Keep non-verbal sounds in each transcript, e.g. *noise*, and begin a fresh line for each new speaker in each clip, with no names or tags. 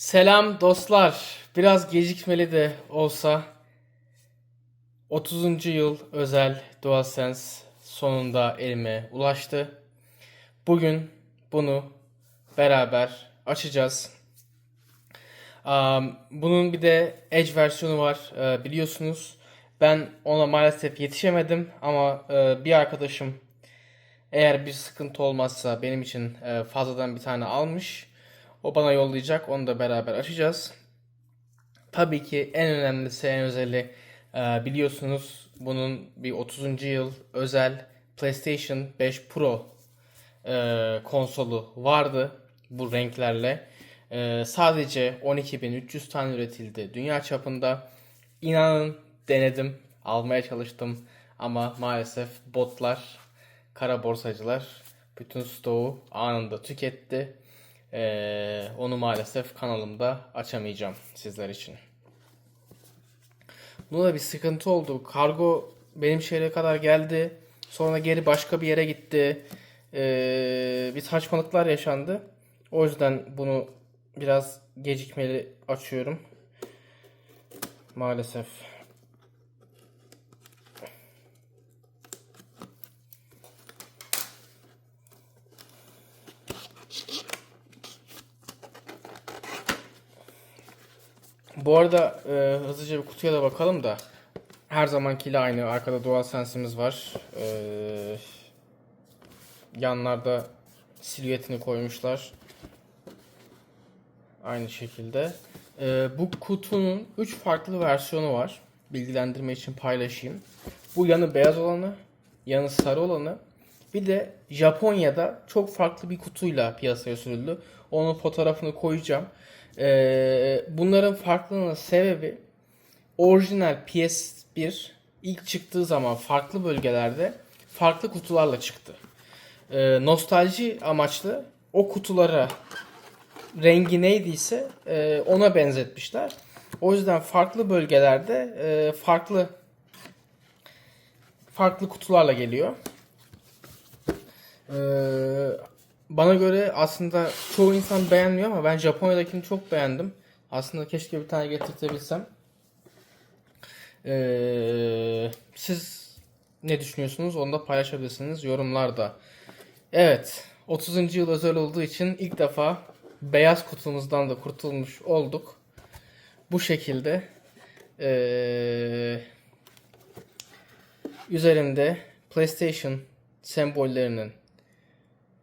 Selam dostlar. Biraz gecikmeli de olsa 30. yıl özel DualSense sonunda elime ulaştı. Bugün bunu beraber açacağız. Bunun bir de Edge versiyonu var e, biliyorsunuz. Ben ona maalesef yetişemedim ama e, bir arkadaşım eğer bir sıkıntı olmazsa benim için e, fazladan bir tane almış. O bana yollayacak. Onu da beraber açacağız. Tabii ki en önemlisi, en özeli e, biliyorsunuz bunun bir 30. yıl özel PlayStation 5 Pro e, konsolu vardı bu renklerle. E, sadece 12.300 tane üretildi dünya çapında. İnanın denedim, almaya çalıştım ama maalesef botlar, kara borsacılar bütün stoğu anında tüketti. Ee, onu maalesef kanalımda açamayacağım sizler için. Buna bir sıkıntı oldu. Kargo benim şehre kadar geldi. Sonra geri başka bir yere gitti. Ee, bir saçmalıklar yaşandı. O yüzden bunu biraz gecikmeli açıyorum. Maalesef. Bu arada e, hızlıca bir kutuya da bakalım da her zamankiyle aynı. Arkada DualSense'imiz var. E, yanlarda silüetini koymuşlar. Aynı şekilde. E, bu kutunun 3 farklı versiyonu var. Bilgilendirme için paylaşayım. Bu yanı beyaz olanı, yanı sarı olanı. Bir de Japonya'da çok farklı bir kutuyla piyasaya sürüldü. Onun fotoğrafını koyacağım. Ee, bunların farklılığının sebebi orijinal PS1 ilk çıktığı zaman farklı bölgelerde farklı kutularla çıktı. Ee, nostalji amaçlı o kutulara rengi neydiyse e, ona benzetmişler. O yüzden farklı bölgelerde e, farklı farklı kutularla geliyor. Ee, bana göre aslında çoğu insan beğenmiyor ama ben Japonya'dakini çok beğendim. Aslında keşke bir tane getirtebilsem. Ee, siz ne düşünüyorsunuz? Onu da paylaşabilirsiniz yorumlarda. Evet, 30. yıl özel olduğu için ilk defa beyaz kutumuzdan da kurtulmuş olduk. Bu şekilde ee, üzerinde PlayStation sembollerinin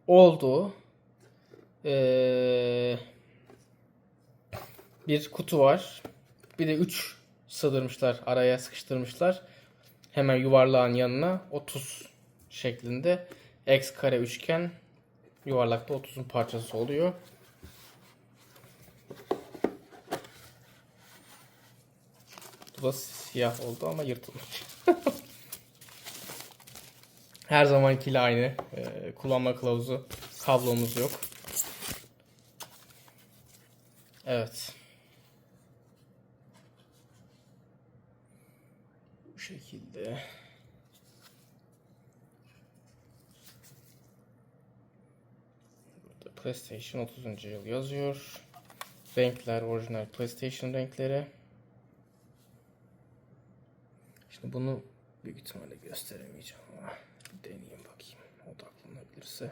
olduğu eee, bir kutu var. Bir de 3 sığdırmışlar, araya sıkıştırmışlar. Hemen yuvarlağın yanına 30 şeklinde x kare üçgen yuvarlakta 30'un parçası oluyor. Bu da siyah oldu ama yırtılmış. *laughs* Her zamankiyle aynı. Ee, kullanma kılavuzu, kablomuz yok. Evet. Bu şekilde. Burada PlayStation 30. yıl yazıyor. Renkler orijinal PlayStation renkleri. Şimdi bunu büyük ihtimalle gösteremeyeceğim ama deneyeyim bakayım odaklanabilirse.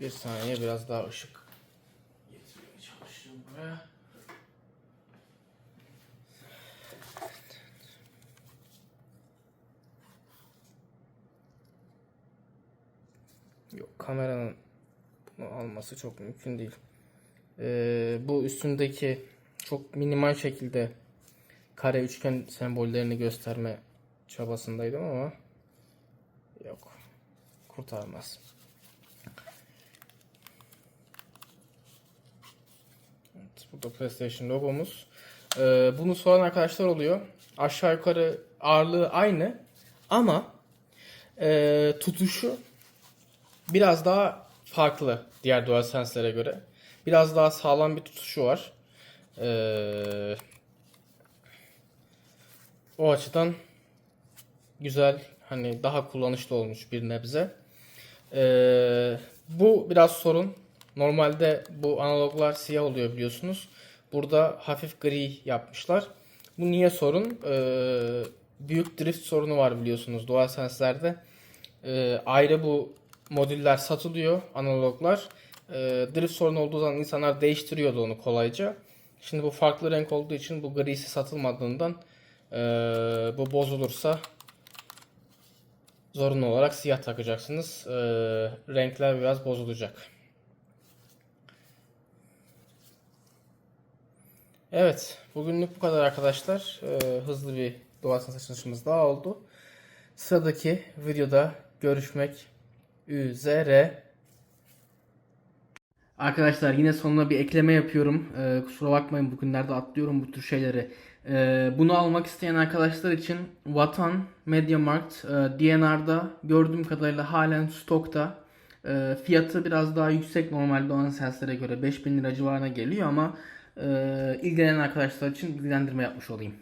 Bir saniye biraz daha ışık getirmeye çalışacağım buraya. Yok kameranın bunu alması çok mümkün değil. Ee, bu üstündeki çok minimal şekilde kare üçgen sembollerini gösterme çabasındaydım ama yok kurtarmaz. Evet, burada PlayStation logomuz. Ee, bunu soran arkadaşlar oluyor. Aşağı yukarı ağırlığı aynı ama e, tutuşu biraz daha farklı diğer DualSense'lere göre. Biraz daha sağlam bir tutuşu var. Ee, o açıdan güzel hani daha kullanışlı olmuş bir nebze. Ee, bu biraz sorun. Normalde bu analoglar siyah oluyor biliyorsunuz. Burada hafif gri yapmışlar. Bu niye sorun? Ee, büyük drift sorunu var biliyorsunuz DualSense'lerde. Ee, ayrı bu modüller satılıyor, analoglar. Ee, drift sorunu olduğu zaman insanlar değiştiriyordu onu kolayca. Şimdi bu farklı renk olduğu için bu grisi satılmadığından ee, bu bozulursa zorunlu olarak siyah takacaksınız. Ee, renkler biraz bozulacak. Evet, bugünlük bu kadar arkadaşlar. Ee, hızlı bir DualSense açılışımız daha oldu. Sıradaki videoda görüşmek üzere. Arkadaşlar yine sonuna bir ekleme yapıyorum. Ee, kusura bakmayın bugünlerde atlıyorum bu tür şeyleri. Ee, bunu almak isteyen arkadaşlar için Vatan, Mediamarkt, e, DNR'da gördüğüm kadarıyla halen stokta. Ee, fiyatı biraz daha yüksek normalde olan senslere göre 5000 lira civarına geliyor ama e, ilgilenen arkadaşlar için bilgilendirme yapmış olayım.